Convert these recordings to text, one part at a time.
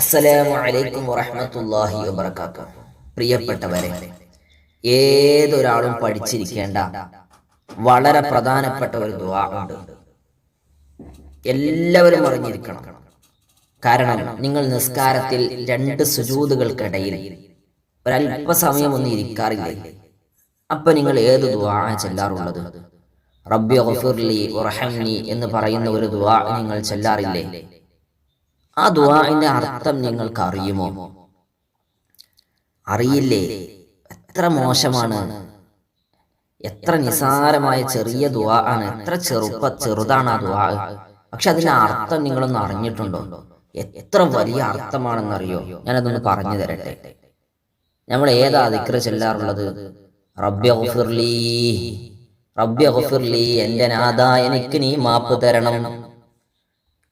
അസ്സലാമു അലൈക്കും വറഹ്മത്തുള്ളാഹി വബറകാതുഹു. പ്രിയപ്പെട്ടവരെ ഏതൊരാളും പഠിച്ചിരിക്കേണ്ട വളരെ പ്രധാനപ്പെട്ട ഒരു ദുആ ഉണ്ട്. എല്ലാവരും അറിഞ്ഞിരിക്കണം. കാരണം നിങ്ങൾ നിസ്കാരത്തിൽ രണ്ട് സുജൂതുകൾക്കിടയിൽ ഒരല്പസമയം ഒന്നും ഇരിക്കാറില്ലേ? അപ്പൊ നിങ്ങൾ ഏത് ദുവാ ചെല്ലാറുള്ളത്? റബ്ബി ഗഫിർലി ഉറഹംനി എന്ന് പറയുന്ന ഒരു ദുവാ നിങ്ങൾ ചെല്ലാറില്ലേ? ആ ദുആഇന്റെ അർത്ഥം നിങ്ങൾക്ക് അറിയുമോ? അറിയില്ലേ? എത്ര മോശമാണ്. എത്ര നിസാരമായ ചെറിയ ദുവാ ആണ്. എത്ര ചെറുപ്പ ചെറുതാണ് ആ ദുവാ പക്ഷെ അതിന്റെ അർത്ഥം നിങ്ങളൊന്ന് അറിഞ്ഞിട്ടുണ്ടോ? എത്ര വലിയ അർത്ഥമാണെന്നറിയോ? ഞാനതൊന്ന് പറഞ്ഞു തരട്ടെ. നമ്മൾ ഏതാ ദിക്ര ചെല്ലാറുള്ളത്? റബ്ബിർലി റബ്ബിർലി എന്റെ നാഥ എനിക്ക് നീ മാപ്പ് തരണം.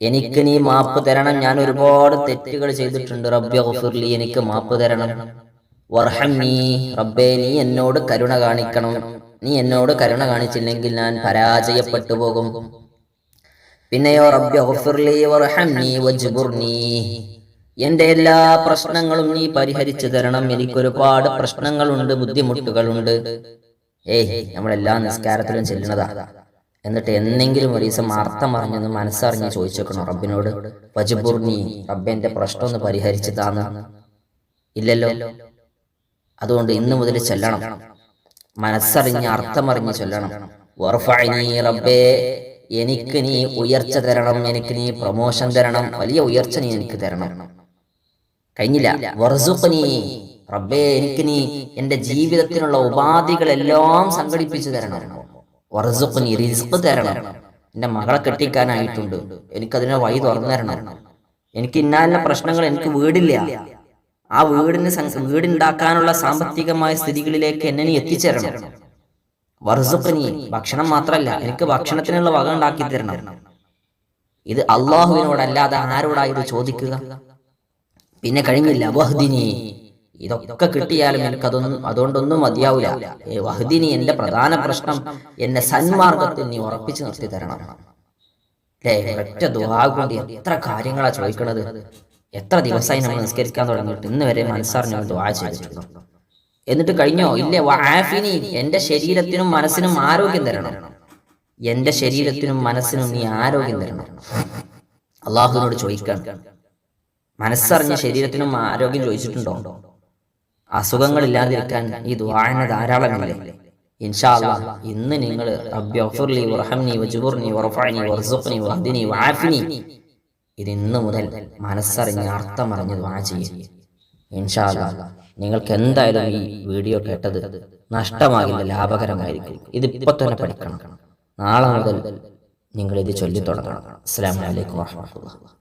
എനിക്ക് നീ മാപ്പ് തരണം. ഞാൻ ഒരുപാട് തെറ്റുകൾ ചെയ്തിട്ടുണ്ട്. റബ്ബി എനിക്ക് മാപ്പ് തരണം. വർഹമ്മീ റബ്ബേ നീ എന്നോട് കരുണ കാണിക്കണം. നീ എന്നോട് കരുണ കാണിച്ചില്ലെങ്കിൽ ഞാൻ പരാജയപ്പെട്ടു പോകും. പിന്നെയോ റബ്ബി വർഹമ്മീ വജ്ബുർ വജ്ബുർനി. എന്റെ എല്ലാ പ്രശ്നങ്ങളും നീ പരിഹരിച്ചു തരണം. എനിക്കൊരുപാട് പ്രശ്നങ്ങളുണ്ട് ബുദ്ധിമുട്ടുകളുണ്ട്. ഏയ് നമ്മളെല്ലാ നിസ്കാരത്തിലും ചെല്ലുന്നതാ. എന്നിട്ട് എന്തെങ്കിലും ഒരു ദിവസം അർത്ഥം അറിഞ്ഞെന്ന് മനസ്സറിഞ്ഞ് ചോദിച്ചേക്കണം റബ്ബിനോട് വജുബുർനി റബ്ബേന്റെ പ്രശ്നം ഒന്ന് പരിഹരിച്ചു താന്ന് ഇല്ലല്ലോ. അതുകൊണ്ട് ഇന്നു മുതൽ ചൊല്ലണം. മനസ്സറിഞ്ഞ് അർത്ഥമറിഞ്ഞ് ചൊല്ലണം. റബ്ബേ എനിക്ക് നീ ഉയർച്ച തരണം എനിക്ക് നീ പ്രമോഷൻ തരണം വലിയ ഉയർച്ച നീ എനിക്ക് തരണം. കഴിഞ്ഞില്ല. വർസുഖ്നി റബ്ബേ എനിക്ക് നീ എന്റെ ജീവിതത്തിനുള്ള ഉപാധികളെല്ലാം സംഘടിപ്പിച്ചു തരണം. വർസുഖ്നി റിസ്ക് തരണം. എന്റെ മകളെ കെട്ടിക്കാനായിട്ടുണ്ട്. എനിക്കതിനെ വഴി തുറന്നു തരണം. എനിക്ക് ഇന്നാലിന പ്രശ്നങ്ങൾ എനിക്ക് വീടില്ല. ആ വീടിന് വീടുണ്ടാക്കാനുള്ള സാമ്പത്തികമായ സ്ഥിതികളിലേക്ക് എന്നെ നീ എത്തിച്ചേരണം. വർസുഖ്നി ഭക്ഷണം മാത്രല്ല എനിക്ക് ഭക്ഷണത്തിനുള്ള വക ഉണ്ടാക്കി തരണം. ഇത് അള്ളാഹുവിനോടല്ലാതെ ആരോടാ ഇത് ചോദിക്കുക? പിന്നെ കഴിഞ്ഞില്ല. വഹ്ദിനി. ഇതൊക്കെ കിട്ടിയാലും എനിക്കതൊന്നും അതുകൊണ്ടൊന്നും മതിയാവില്ല വഹ്ദിനി എന്റെ പ്രധാന പ്രശ്നം എന്നെ സന്മാർഗത്തിൽ നീ ഉറപ്പിച്ചു നിർത്തി തരണം അല്ലേ ഒറ്റ ദുആ കൊണ്ട് എത്ര കാര്യങ്ങളാ ചോദിക്കണത്? എത്ര ദിവസമായി നമ്മൾ നിസ്കരിക്കാൻ തുടങ്ങിയിട്ട് ഇന്ന് വരെ മനസ്സറിഞ്ഞ ദുആ ചെയ്തിട്ടുള്ളൂ എന്നിട്ട് കഴിഞ്ഞോ? ഇല്ലേ വാഫിനി എന്റെ ശരീരത്തിനും മനസ്സിനും ആരോഗ്യം തരണം. എന്റെ ശരീരത്തിനും മനസ്സിനും നീ ആരോഗ്യം തരണം. അള്ളാഹുവിനോട് ചോദിക്കാൻ മനസ്സറിഞ്ഞ ശരീരത്തിനും ആരോഗ്യം ചോദിച്ചിട്ടുണ്ടോ? അസുഖങ്ങളില്ലാതിരിക്കാൻ ഈ ദ്വാഴന ധാരാളമല്ലേ? ഇൻഷാ അല്ലാ. ഇന്ന് നിങ്ങൾ റബ്ബി ഗഫിർലി വർഹംനി വജ്ബുർനി വർഫഅനി വർസുഖ്നി വഹ്ദിനി വആഫിനി ഇത് ഇന്ന് മുതൽ മനസ്സറിഞ്ഞ് അർത്ഥമറിഞ്ഞ് ദ്വാ ചെയ്യും. ഇൻഷാ അല്ലാ. നിങ്ങൾക്ക് എന്തായാലും ഈ വീഡിയോ കേട്ടത് നഷ്ടമാകില്ല ലാഭകരമായിരിക്കും. ഇത് തന്നെ പഠിക്കണം. നാളെ മുതൽ നിങ്ങൾ ഇത് ചൊല്ലി തുടങ്ങണം അസ്സലാമു അലൈക്കും വറഹ്മത്തുള്ളാഹി